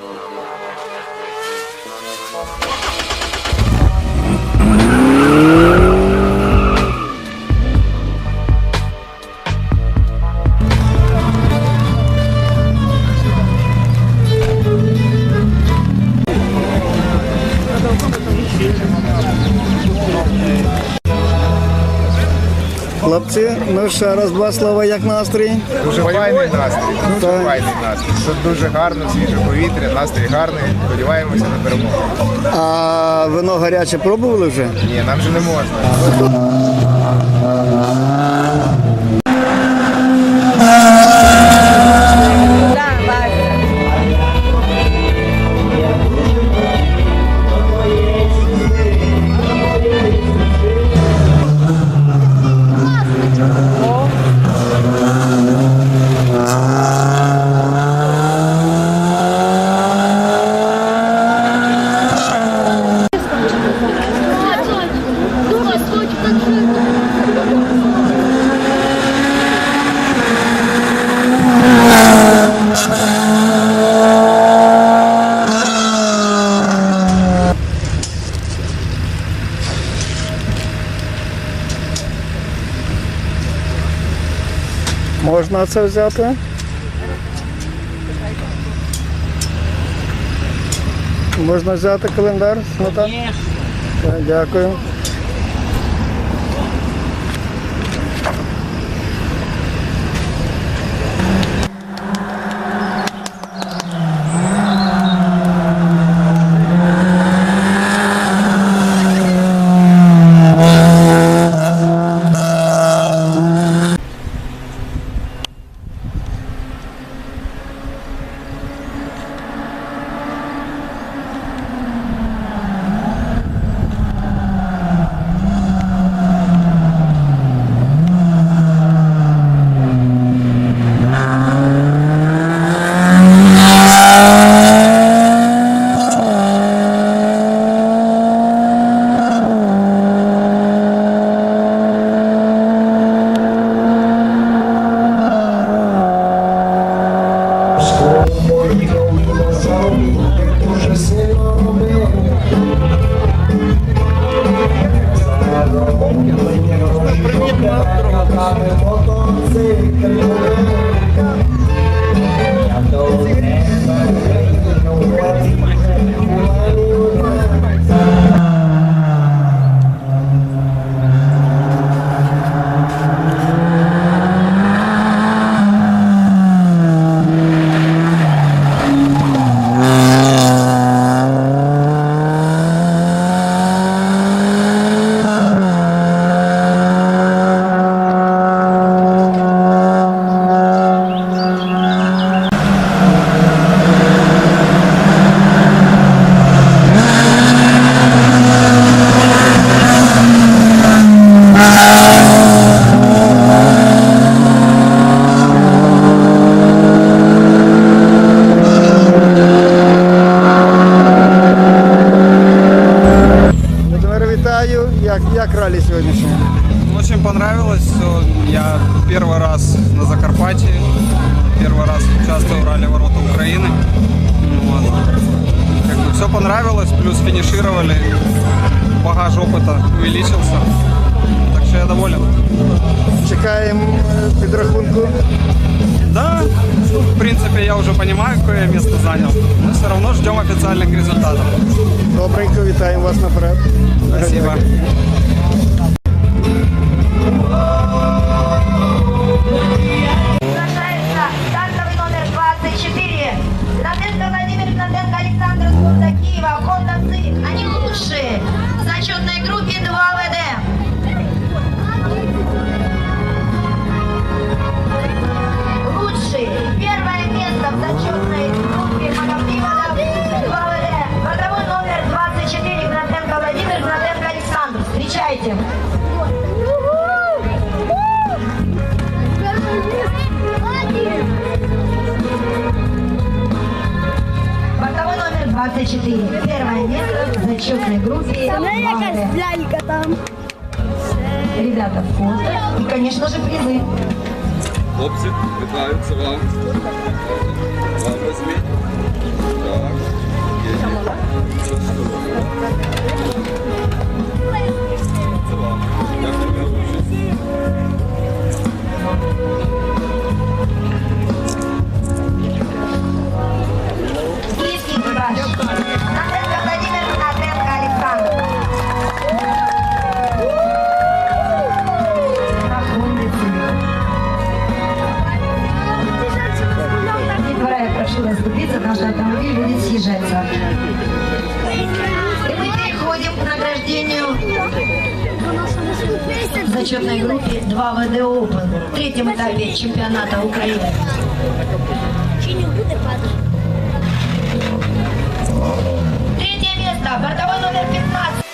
Oh, my God. Хлопці, ну ще раз два слова, як настрій. Дуже файний настрій, дуже Так. файний настрій. Тут дуже гарно, свіже повітря, настрій гарний. Сподіваємося на перемогу. А вино гаряче пробували вже? Ні, нам же не можна. Можна це взяти? Можна взяти календар? Ну, так? Mamy potący, który... Ja to nie... вітаю. Як, як ралі сьогоднішнє? Очень понравилось все. Я первый раз на Закарпатье, первый раз участвую в ралли Ворота Украины. Вот. Как бы все понравилось, плюс финишировали, багаж опыта увеличился. Так что я доволен. Чекаємо е, підрахунку. Да, в принципе, я уже понимаю, какое я место занял. Но все равно ждем официальных результатов. Добренько, вітаємо вас наперед. Спасибо. 24. Первое место в зачетной группе. Якась там. Ребята, фото. И, конечно же, призы. Хлопцы, питаються вам. Вам возьмите. Так. Есть. потому что автомобиль будет съезжаться. И мы переходим к награждению в зачетной группе 2 ВД Open, в третьем этапе чемпионата Украины. Третье место, бортовой номер 15.